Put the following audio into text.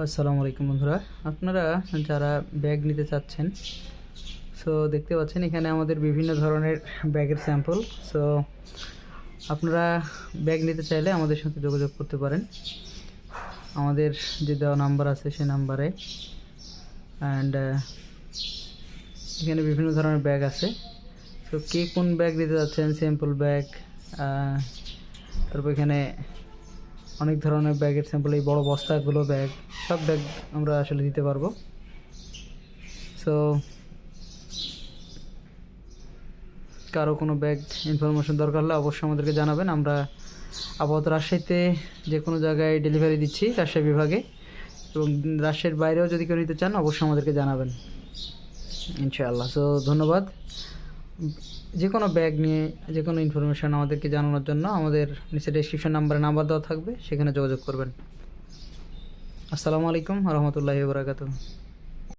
আসসালামু আলাইকুম বন্ধুরা। আপনারা যারা ব্যাগ নিতে চাচ্ছেন সো দেখতে পাচ্ছেন এখানে আমাদের বিভিন্ন ধরনের ব্যাগের স্যাম্পল সো আপনারা ব্যাগ নিতে চাইলে আমাদের সাথে যোগাযোগ করতে পারেন। আমাদের যে দেওয়া নাম্বার আছে সেই নাম্বারে অ্যান্ড এখানে বিভিন্ন ধরনের ব্যাগ আছে। তো কে কোন ব্যাগ নিতে যাচ্ছেন স্যাম্পল ব্যাগ তারপর এখানে অনেক ধরনের ব্যাগের স্যাম্পল এই বড় বস্তাগুলো ব্যাগ, সব ব্যাগ আমরা আসলে দিতে পারব। সো কারও কোনো ব্যাগ ইনফরমেশন দরকার হলে অবশ্যই আমাদেরকে জানাবেন। আমরা আপাতত রাজশাহীতে যে কোনো জায়গায় ডেলিভারি দিচ্ছি, রাজশাহী বিভাগে। এবং রাজশাহীর বাইরেও যদি কেউ নিতে চান, অবশ্যই আমাদেরকে জানাবেন। ইনশাআল্লাহ। সো ধন্যবাদ। যে কোনো ব্যাগ নিয়ে যে কোনো ইনফরমেশান আমাদেরকে জানানোর জন্য আমাদের নিচে ডেসক্রিপশন নাম্বারে নাম্বার দেওয়া থাকবে, সেখানে যোগাযোগ করবেন। আসসালামু আলাইকুম রহমতুল্লাহি বরাকাতুহ।